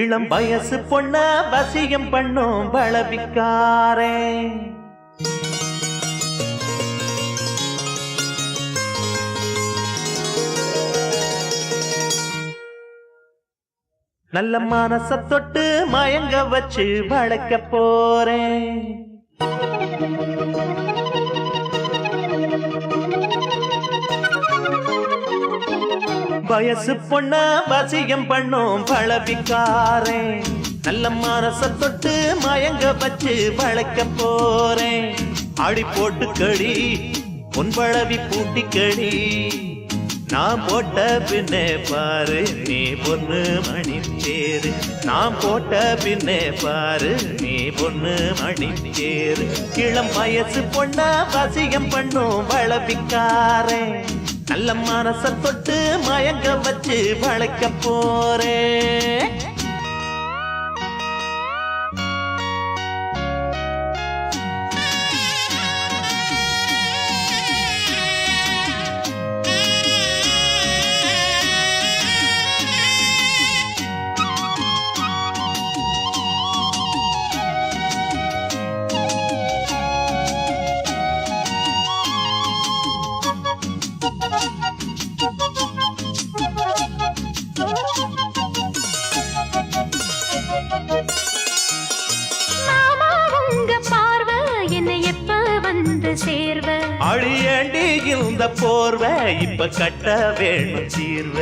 இளம் வயசு பொண்ண வசியம் பண்ணும் பழபிக்காரே நல்ல மனச தொட்டு மயங்க வச்சு வளர்க்க போறேன். வயசு பொண்ண வசியம் பண்ணும் பழவிக்காரே. நல்ல மனச தொட்டு மயங்க வச்சு வளர்க்க போறேன். அடி போட்டு கடி உன் பழவி பூட்டி கடி. நான் போட்ட பின்னே பாரு நீ பொண்ணு மணி தேரு நான் போட்ட பின்னே பாரு நீ பொண்ணு மணி தேரு இளம் வயசு பொண்ண வசியம் பண்ணும் வளவிக்காரே. நல்ல மனச தொட்டு மயங்க வச்சு வளைக்க போறேன். இந்த போர்வ இப்ப கட்ட வேணும் சேர்வ?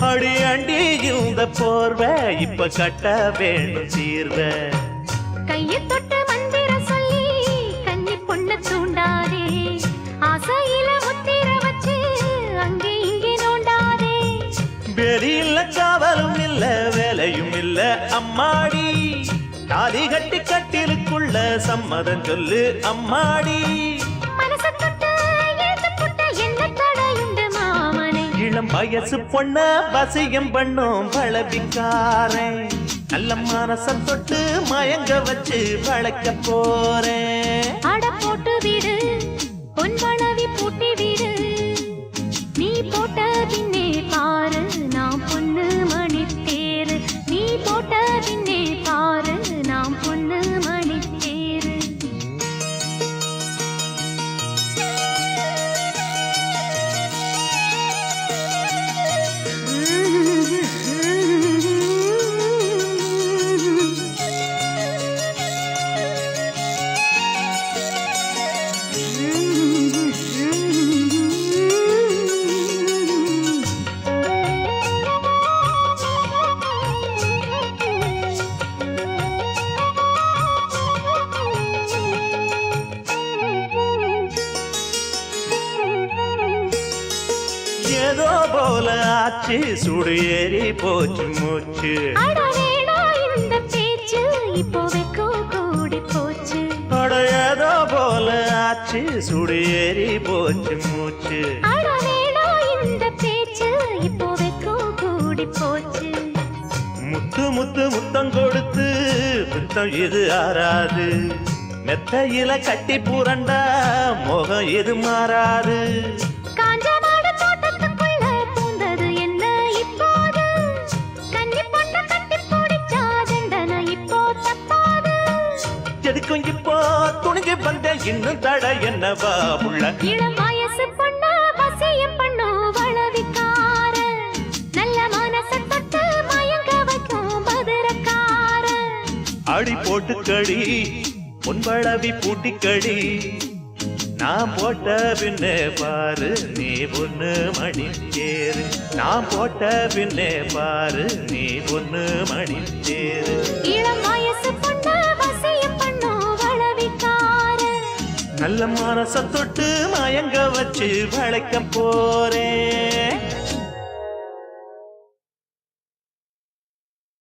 அழியண்டி இந்த போர்வ இப்ப கட்ட வேணும் தீர்வ. கையை தொட்டு மந்திர சொல்லி கன்னி பொண்ண தூண்டாதே. ஆசையில முத்திர வச்சு அங்கே இங்கே நோண்டாதே. வெளியில காவலும் இல்ல வேலையும் இல்ல அம்மாடி. தாலி கட்டி கட்டிலுக்குள்ள சம்மதம் சொல்லு அம்மாடி. இளம் வயசு பொண்ண வசியம் பண்ணும் பழவிக்காரன் நல்ல மனச தொட்டு மயங்க வச்சு வளைக்க போறேன். அட போட்டு விடு பொன் ஏதோ போல ஆச்சு. சுடு ஏறி போச்சு மூச்சு. ஏதோ போல ஆச்சு. சுடு ஏறி போச்சு மூச்சு. முத்து முத்து முத்தம் கொடுத்து முத்தம் இது ஆறாது. மெத்தையில கட்டி புரண்டா முகம் இது மாறாது. எதுக்கும் இப்போ துணிஞ்சு வந்த இன்னும் தட என்னவா உள்ள? இளம் வயசு பொண்ணு வசியம் பண்ணு வளவிக்கார நல்ல மனச தொட்டு மயங்க வைக்கும் மதுரக்கார அடி போட்டு கடி பொன்பளவி பூட்டி கடி. நான் போட்ட பின்னே பாரு நீ பொண்ணு மணி தேரு நான் போட்ட பின்னே பாரு நீ பொண்ணு மணி நல்ல மனச தொட்டு மயங்க வச்சு வளைக்க போறேன்.